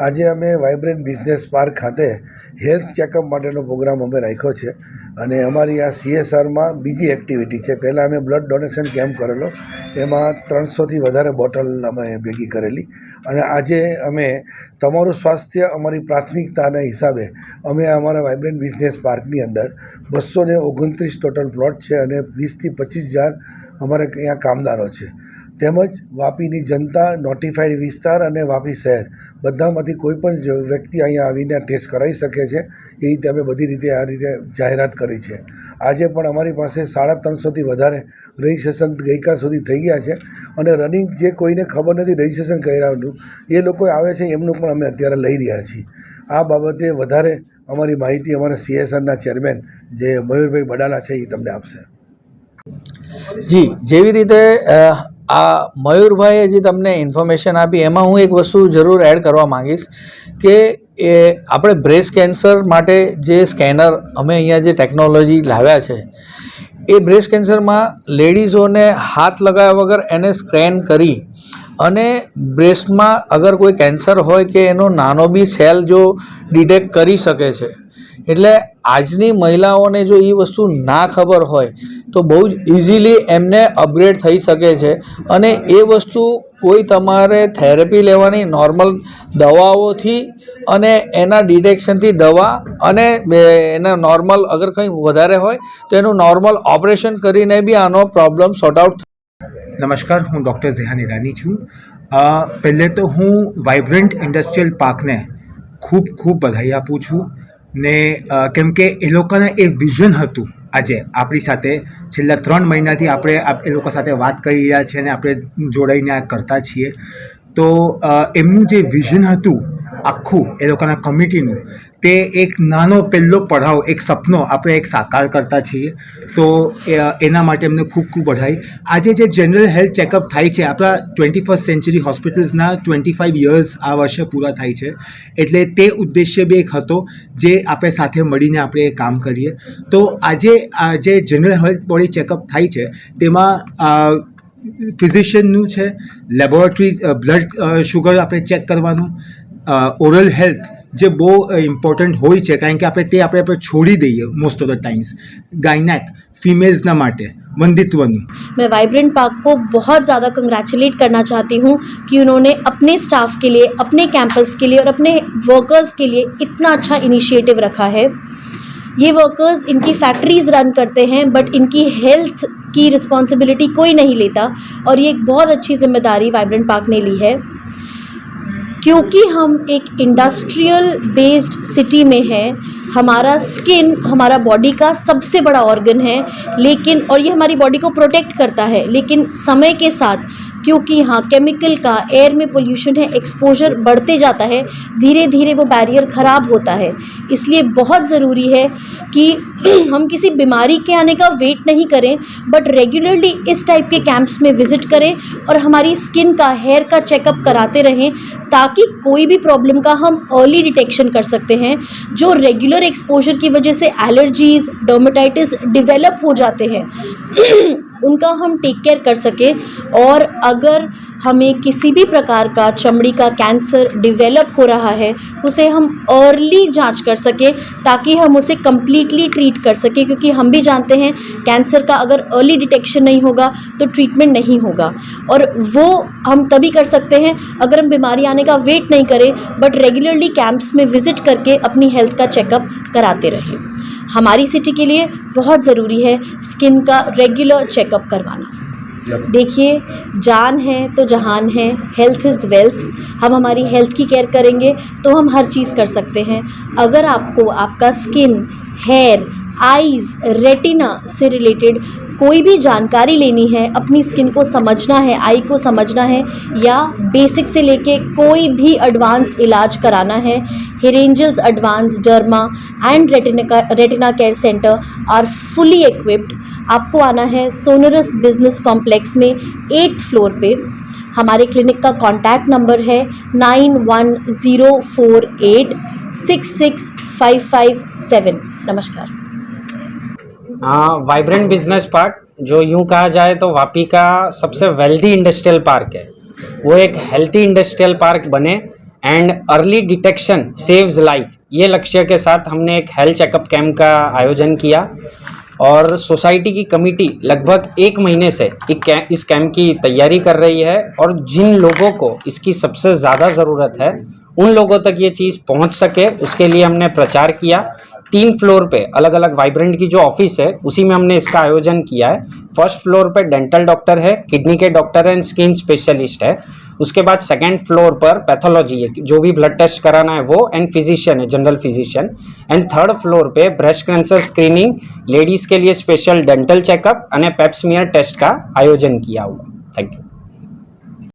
આજે અમે vibrant business park ખાતે હેલ્થ ચેકઅપ માટેનો પ્રોગ્રામ અમે રાખ્યો છે અને અમારી આ સીએસઆરમાં બીજી એક્ટિવિટી છે. પહેલાં અમે બ્લડ ડોનેશન કેમ્પ કરેલો, એમાં ત્રણસોથી વધારે બોટલ અમે ભેગી કરેલી અને આજે અમે તમારું સ્વાસ્થ્ય અમારી પ્રાથમિકતાના હિસાબે અમે અમારા વાઇબ્રન્ટ બિઝનેસ પાર્કની અંદર બસો ઓગણત્રીસ ટોટલ પ્લોટ છે અને વીસથી પચીસ હજાર અમારે અહીંયા કામદારો છે. તેમજ વાપીની જનતા નોટિફાઈડ વિસ્તાર અને વાપી શહેર. બધામાંથી કોઈ પણ વ્યક્તિ અહીંયા આવીને ટેસ્ટ કરાવી શકે છે. એ રીતે અમે બધી રીતે આ રીતે જાહેરાત કરી છે. આજે પણ અમારી પાસે સાડા ત્રણસોથી વધારે રજિસ્ટ્રેશન ગઈકાલ સુધી થઈ ગયા છે અને રનિંગ જે કોઈને ખબર નથી રજિસ્ટ્રેશન કર્યાનું એ લોકો આવે છે એમનું પણ અમે અત્યારે લઈ રહ્યા છીએ. આ બાબતે વધારે અમારી માહિતી અમારા સીએસઆરના ચેરમેન જે મયુરભાઈ બડાલા છે એ તમને આપશે. જી, જેવી રીતે આ મયુરભાઈએ જે તમને ઇન્ફોર્મેશન આપી, એમાં હું એક વસ્તુ જરૂર એડ કરવા માંગીશ કે એ આપણે બ્રેસ્ટ કેન્સર માટે જે સ્કેનર અમે અહીંયા જે ટેકનોલોજી લાવ્યા છે, એ બ્રેસ્ટ કેન્સરમાં લેડીઝોને હાથ લગાવ્યા વગર એને સ્કેન કરી અને બ્રેસ્ટમાં અગર કોઈ કેન્સર હોય કે એનો નાનો બી સેલ જો ડિટેક્ટ કરી શકે છે એટલે આજની મહિલાઓને જો એ વસ્તુ ના ખબર હોય, તો બહુ જ ઇઝીલી એમને અપગ્રેડ થઈ શકે છે. અને એ વસ્તુ કોઈ તમારે થેરેપી લેવાની નોર્મલ દવાઓથી અને એના ડિટેક્શનથી દવા અને એના નોર્મલ અગર કંઈ વધારે હોય, તો એનું નોર્મલ ઓપરેશન કરીને બી આનો પ્રોબ્લેમ સોર્ટ આઉટ નમસ્કાર, હું ડૉક્ટર ઝેહાન ઈરાની છું. પહેલે તો હું વાઇબ્રન્ટ ઇન્ડસ્ટ્રીયલ પાર્કને ખૂબ ખૂબ બધાઈ આપું છું. ને કેમ કે એ લોકોને એ વિઝન હતું આજે આપણી સાથે. છેલ્લા ત્રણ મહિનાથી આપણે આપ- એ લોકો સાથે વાત કરી રહ્યા છીએ અને આપણે જોડાઈને આ કરતા છીએ. તો એમનું જે વિઝન હતું આખું, એ લોકોના કમિટીનું તે એક નાનો પહેલો પડાવ એક સપનો આપણે એક સાકાર કરતા છીએ. તો એના માટે એમને ખૂબ ખૂબ બધાઈ આજે જે જનરલ હેલ્થ ચેકઅપ થાય છે, આપણા ટ્વેન્ટી ફર્સ્ટ સેન્ચુરી હોસ્પિટલ્સના ટ્વેન્ટી ફાઇવ યર્સ આ વર્ષે પૂરા થાય છે. એટલે તે ઉદ્દેશ્ય બી એક હતો, જે આપણે સાથે મળીને આપણે એ કામ કરીએ. તો આજે આ જે જનરલ હેલ્થ બોડી ચેકઅપ થાય છે, તેમાં ફિઝિશિયનનું છે લેબોરેટરી બ્લડ શુગર આપણે ચેક કરવાનું. ઓરલ હેલ્થ જે બહુ ઇમ્પોર્ટન્ટ હોય છે કારણ કે આપણે તે આપણે આપણે છોડી દઈએ most of the times gynaec ફિમેલ્સના માટે વંદિત્વનું मैं वाइब्रेंट पार्क को बहुत ज़्यादा कंग्रेचुलेट करना चाहती हूँ कि उन्होंने अपने स्टाफ के लिए अपने कैंपस के लिए और अपने वर्कर्स के लिए इतना अच्छा इनिशिएटिव रखा है ये वर्कर्स इनकी फैक्ट्रीज़ रन करते हैं बट इनकी हेल्थ की रिस्पॉन्सिबिलिटी कोई नहीं लेता और ये एक बहुत अच्छी जिम्मेदारी वाइब्रेंट पार्क ने ली है क्योंकि हम एक इंडस्ट्रियल बेस्ड सिटी में हैं, हमारा स्किन हमारा बॉडी का सबसे बड़ा ऑर्गन है, लेकिन, और ये हमारी बॉडी को प्रोटेक्ट करता है, लेकिन समय के साथ क्योंकि यहाँ केमिकल का एयर में पोल्यूशन है एक्सपोजर बढ़ते जाता है धीरे धीरे वो बैरियर ख़राब होता है। इसलिए बहुत ज़रूरी है कि हम किसी बीमारी के आने का वेट नहीं करें बट रेगुलरली इस टाइप के कैंप्स में विज़िट करें और हमारी स्किन का हेयर का चेकअप कराते रहें, ताकि कोई भी प्रॉब्लम का हम अर्ली डिटेक्शन कर सकते हैं, जो रेगुलर एक्सपोजर की वजह से एलर्जीज़ डोमेटाइटिस डिवेलप हो जाते हैं। उनका हम टेक केयर कर सकें और अगर हमें किसी भी प्रकार का चमड़ी का कैंसर डिवेलप हो रहा है, उसे हम अर्ली जाँच कर सकें, ताकि हम उसे कम्प्लीटली ट्रीट कर सकें, क्योंकि हम भी जानते हैं कैंसर का अगर अर्ली डिटेक्शन नहीं होगा तो ट्रीटमेंट नहीं होगा। और वो हम तभी कर सकते हैं अगर हम बीमारी आने का वेट नहीं करें बट रेगुलरली कैंप्स में विज़िट करके अपनी हेल्थ का चेकअप कराते रहें। हमारी सिटी के लिए बहुत ज़रूरी है स्किन का रेगुलर चेकअप करवाना। देखिए, जान है तो जहान है हेल्थ इज़ वेल्थ हम हमारी हेल्थ की केयर करेंगे तो हम हर चीज़ कर सकते हैं। अगर आपको आपका स्किन हेयर आईज़ रेटिना से रिलेटेड कोई भी जानकारी लेनी है, अपनी स्किन को समझना है आई को समझना है, या बेसिक से लेके कोई भी एडवांस्ड इलाज कराना है हिरेंजल्स advance derma and retina retina care centre are fully equipped आपको आना है सोनरस बिज़नेस कॉम्प्लेक्स में एट्थ फ्लोर पे। हमारे क्लिनिक का कॉन्टैक्ट नंबर है nine one zero four eight six six five five seven नमस्कार। वाइब्रेंट बिज़नेस पार्क जो यूँ कहा जाए तो वापी का सबसे वेल्दी इंडस्ट्रियल पार्क है। वो एक हेल्थी इंडस्ट्रियल पार्क बने and early detection saves life ये लक्ष्य के साथ हमने एक हेल्थ चेकअप कैंप का आयोजन किया और सोसाइटी की कमेटी लगभग एक महीने से इस कैंप की तैयारी कर रही है और जिन लोगों को इसकी सबसे ज़्यादा ज़रूरत है, उन लोगों तक ये चीज़ पहुँच सके, उसके लिए हमने प्रचार किया। तीन फ्लोर पे अलग अलग वाइब्रेंट की जो ऑफ़िस है, उसी में हमने इसका आयोजन किया है। फ़र्स्ट फ्लोर पे डेंटल डॉक्टर है किडनी के डॉक्टर एंड स्किन स्पेशलिस्ट है। उसके बाद सेकेंड फ्लोर पर पैथोलॉजी है, जो भी ब्लड टेस्ट कराना है वो एंड फिजिशियन है general physician and third floor पे ब्रेस्ट कैंसर स्क्रीनिंग लेडीज़ के लिए special dental checkup and pap smear test का आयोजन किया हुआ थैंक यू